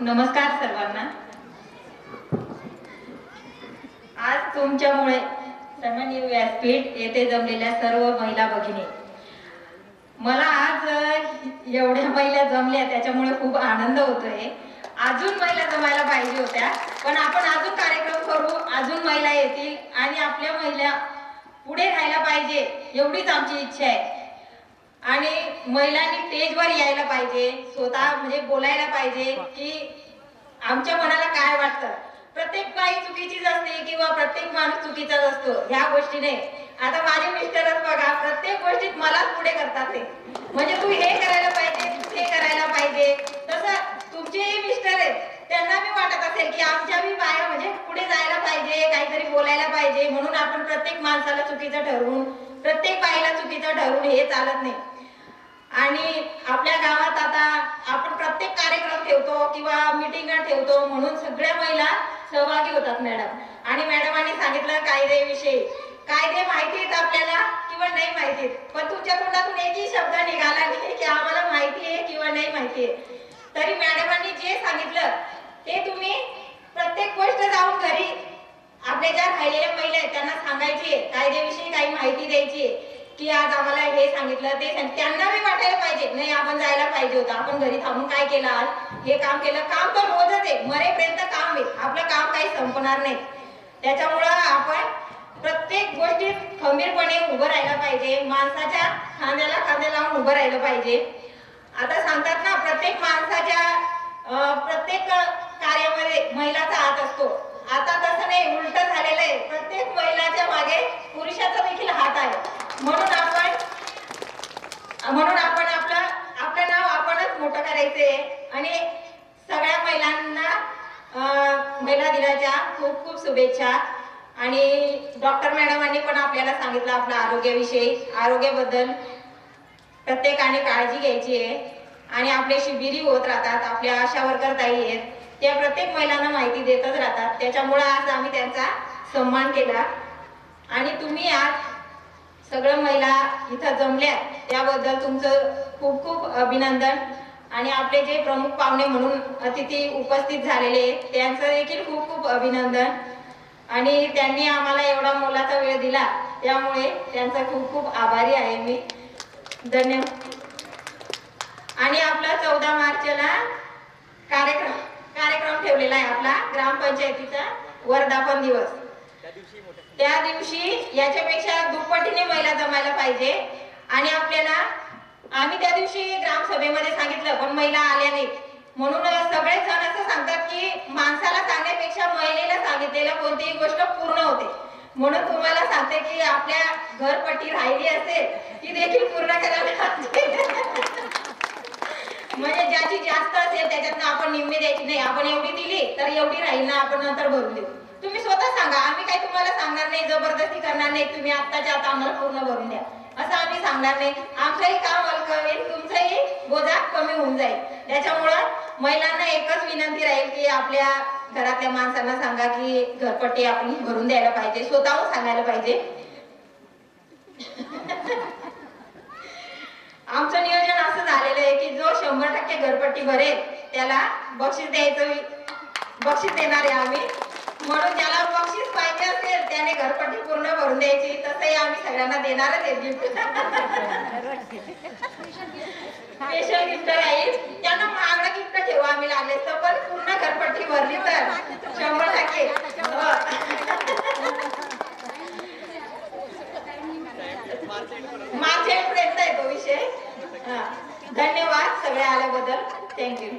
नमस्कार सर्वांना. आज तुमच्यामुळे व्यासपीठ येथे जमलेल्या सर्व महिला भगिनी. मला आज एवढ्या महिला जमल्या त्याच्यामुळे खूप आनंद होतोय. अजून महिला जमायला पाहिजे होत्या पण आपण अजून कार्यक्रम करू अजून महिला येतील आणि आपल्या महिला पुढे राहायला पाहिजे एवढीच आमची इच्छा आहे. आणि महिलांनी स्टेजवर यायला पाहिजे स्वतः म्हणजे बोलायला पाहिजे की आमच्या मनाला काय वाटतं. प्रत्येक बाई चुकीचीच असते किंवा प्रत्येक माणूस चुकीचाच असतो ह्या गोष्टीने आता माझे मिस्टरच बघा प्रत्येक गोष्टीत मलाच पुढे करतात ते. म्हणजे तू हे करायला पाहिजे तू हे करायला पाहिजे. तसं तुमचेही मिस्टर आहेत त्यांना मी वाटत असेल की आमच्या बी बाया म्हणजे पुढे जायला पाहिजे काहीतरी बोलायला पाहिजे म्हणून आपण प्रत्येक माणसाला चुकीचं ठरवून प्रत्येक बाईला चुकीचं ठरवून हे चालत नाही. आणि आपल्या गावात आता आपण प्रत्येक कार्यक्रम ठेवतो किंवा मिटिंग ठेवतो म्हणून सगळ्या महिला सहभागी होतात मॅडम आणि मॅडमांनी सांगितलं कायद्याविषयी कायदे माहिती आहेत आपल्याला किंवा नाही माहिती पण तुमच्या तोंडातून एकही शब्द निघाला नाही की आम्हाला माहिती आहे किंवा नाही माहिती आहे. तरी मॅडमांनी जे सांगितलं ते तुम्ही प्रत्येक गोष्ट जाऊन घरी आपल्या ज्या राहिलेल्या महिला आहेत त्यांना सांगायची आहे, कायद्याविषयी काही माहिती द्यायची आहे. की आज आम्हाला हे सांगितलं ते त्यांना बी वाटायला पाहिजे. नाही आपण जायला पाहिजे होतं. आपण घरी थांबून काय केलं आज? हे काम केलं. काम तर होतच आहे. मरेपर्यंत काम आहे. आपलं काम काही संपणार नाही. त्याच्यामुळं आपण प्रत्येक गोष्टीत खंबीरपणे उभं राहायला पाहिजे. माणसाच्या खांद्याला खांदे लावून उभं राहिलं पाहिजे. आता सांगतात ना प्रत्येक माणसाच्या प्रत्येक कार्यामध्ये महिलाचा हात असतो. आता तसं नाही उलट झालेलं आहे. प्रत्येक महिलाच्या मागे पुरुषाचा देखील हात आहे म्हणून आपण म्हणून आपण आपलं आपलं नाव आपणच मोठं करायचंय. आणि सगळ्या महिलांना महिला दिनाच्या खूप खूप शुभेच्छा. आणि डॉक्टर मॅडमांनी पण आपल्याला सांगितलं आपल्या आरोग्याविषयी. आरोग्याबद्दल प्रत्येकाने काळजी घ्यायची आहे. आणि आपले शिबिरी होत राहतात आपल्या आशा वर्कर ताई आहेत. त्या प्रत्येक महिलांना माहिती देतच राहतात. त्याच्यामुळं आज आम्ही त्यांचा सन्मान केला. आणि तुम्ही आज सगळ्या महिला इथं जमल्या त्याबद्दल तुमचं खूप खूप अभिनंदन. आणि आपले जे प्रमुख पाहुणे म्हणून अतिथी उपस्थित झालेले आहेत त्यांचं देखील खूप खूप अभिनंदन. आणि त्यांनी आम्हाला एवढा मोलाचा वेळ दिला त्यामुळे त्यांचा खूप खूप आभारी आहे मी. धन्यवाद. आणि आपला चौदा मार्चला कार्यक्रम कार्यक्रम ठेवलेला आहे आपला ग्रामपंचायतीचा वर्धापन दिवस. त्या दिवशी याच्यापेक्षा दुप्पटीने महिला जमायला पाहिजे. आणि आपल्याला आम्ही त्या दिवशी ग्रामसभेमध्ये सांगितलं पण महिला आल्या नाहीत. म्हणून सगळे जण असं सांगतात की माणसाला सांगण्यापेक्षा महिलेला सांगितलेलं कोणतीही गोष्ट पूर्ण होते. म्हणून तुम्हाला सांगते की आपल्या घरपट्टी राहिली असेल ती देखील पूर्ण करायला म्हणजे ज्याची जास्त असेल त्याच्यातनं आपण निम्मी द्यायची नाही. आपण एवढी दिली तर एवढी राहील ना आपण नंतर भरून देऊ. तुम्ही स्वतः सांगा. आम्ही काही तुम्हाला सांगणार नाही जबरदस्ती करणार नाही. तुम्ही आत्ताच्या आता आम्हाला पूर्ण भरून द्या. असं आम्ही सांगणार नाही. आमचंही काम हलकं होईल तुमचंही बोजा कमी होऊन जाईल. त्याच्यामुळं महिलांना एकच विनंती राहील की आपल्या घरातल्या माणसांना सांगा की घरपट्टी आपली भरून द्यायला पाहिजे स्वतःहून सांगायला पाहिजे. आमचं नियोजन असं झालेलं आहे की जो शंभर टक्के घरपट्टी भरेल त्याला बक्षीस द्यायचं बक्षीस देणार आहे आम्ही. म्हणून ज्याला बक्षीस पाहिजे असेल त्याने घरपट्टी पूर्ण भरून द्यायची. तसंही आम्ही सगळ्यांना देणारच आहे गिफ्ट स्पेशल गिफ्ट राहील त्यांना महागडं गिफ्ट ठेवू आम्ही लागले तर पण पूर्ण घरपट्टी भरली तर शंभर टक्के. हो. मार्च आहे तो विषय. धन्यवाद सगळे आल्याबद्दल. थँक्यू